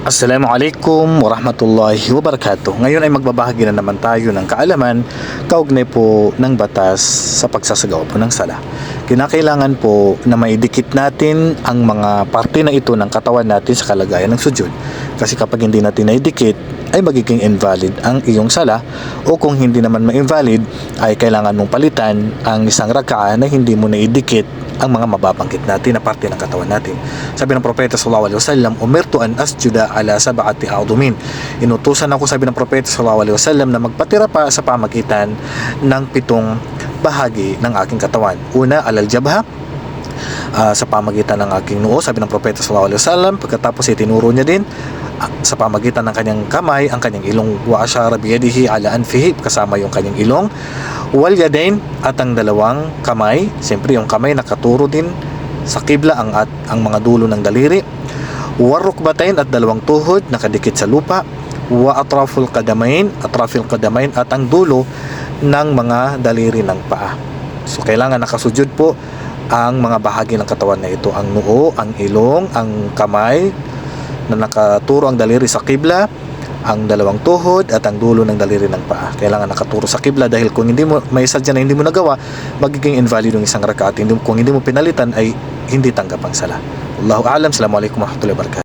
Assalamualaikum warahmatullahi wabarakatuh. Ngayon ay magbabahagi na naman tayo ng kaalaman kaugnay po ng batas sa pagsasagawa po ng sala. Kinakailangan po na maidikit natin ang mga parte na ito ng katawan natin sa kalagayan ng sujud. Kasi kapag hindi natin naidikit, ay magiging invalid ang iyong sala o kung hindi naman ma-invalid ay kailangan mong palitan ang isang raka'a na hindi mo naidikit ang mga mababanggit natin na parte ng katawan natin. Sabi ng propeta sallallahu alaihi wasallam, "Umirtu an asjuda ala sab'ati a'dumin." Inutusan ako sabi ng propeta sallallahu alaihi wasallam na magpatira pa sa pamagitan ng pitong bahagi ng aking katawan. Una, alal jabha, ah, sa pamagitan ng aking noo, sabi ng propeta sallallahu alaihi wasallam, pagkatapos ay tinuro niya din sa pamagitan ng kanyang kamay, ang kanyang ilong wa asyara biyadihi ala anfihi kasama yung kanyang ilong. Wal yadain at ang dalawang kamay siyempre yung kamay nakaturo din sa kibla ang at ang mga dulo ng daliri. War rukbatain at dalawang tuhod nakadikit sa lupa. Wa atraful kadamain atrafil kadamain at ang dulo ng mga daliri ng paa. So kailangan nakasujud po ang mga bahagi ng katawan na ito. Ang noo, ang ilong, ang kamay na nakaturo ang daliri sa kibla ang dalawang tuhod at ang dulo ng daliri ng paa. Kailangan nakaturo sa kibla dahil kung hindi mo may sadya na hindi mo nagawa, magiging invalid yung isang rakaat. Hindi, kung hindi mo pinalitan ay hindi tanggap ang sala. Allahu a'lam. Assalamualaikum warahmatullahi wabarakatuh.